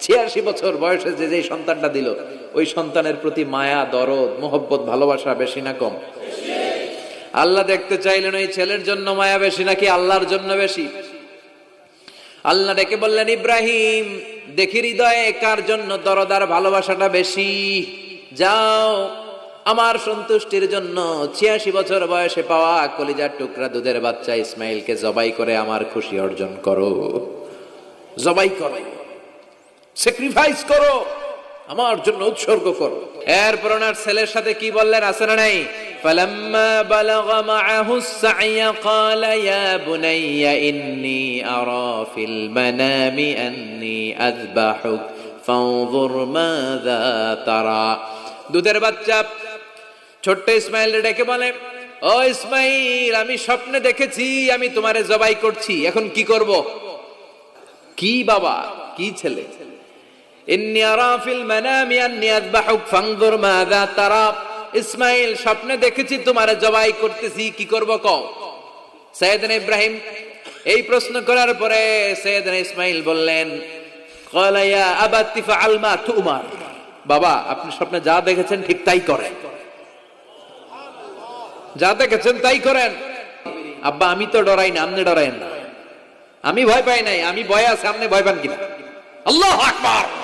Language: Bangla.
ছিয়াশি বছর বয়সে যে যে সন্তানটা দিল, ওই সন্তানের প্রতি মায়া, দরদ, মোহব্বত, ভালোবাসা বেশি না কম? আল্লাহ দেখতে চাইলেন ওই ছেলের জন্য মায়া বেশি নাকি আল্লাহর জন্য বেশি? আল্লাহ ডেকে বললেন, ইব্রাহিম, দেখি হৃদয়ে কার জন্য দরদার ভালোবাসাটা বেশি? যাও, আমার সন্তুষ্টির জন্য ছিয়াশি বছর বয়সে পাওয়া কলিজার টুকরা দুধের বাচ্চা ইসমাইলকে জবাই করে আমার খুশি অর্জন করো। জবাই করো। স্যাক্রিফাইস করো আমার জন্য উৎসর্গ করো এরপর ওনার ছেলের সাথে কি বললেন আছে না নাই فلما بلغ معه السعي قال يا بني إني أرى في المنام أني أذبحك فانظر ماذا ترى দুধের বাচ্চা ছোট্ট ইসমাইল ডেকে বলে ও ইসমাইল আমি স্বপ্নে দেখেছি আমি তোমারে জবাই করছি এখন কি করব কি বাবা কি ছেলে ইসমাইল স্বপ্নে দেখেছি তোমারে জবাই করতেছি, কি করব কও? সৈয়দনা ইব্রাহিম এই প্রশ্ন করার পরে ইসমাইল বললেন বাবা, আপনি স্বপ্নে যা দেখেছেন ঠিক তাই করেন। যা দেখেছেন তাই করেন। আব্বা, আমি তো ডরাই না, আপনি ডরাইন না। আমি ভয় পাই নাই, আমি ভয় আছে, আপনি ভয় পান কিনা? আল্লাহ আকবার!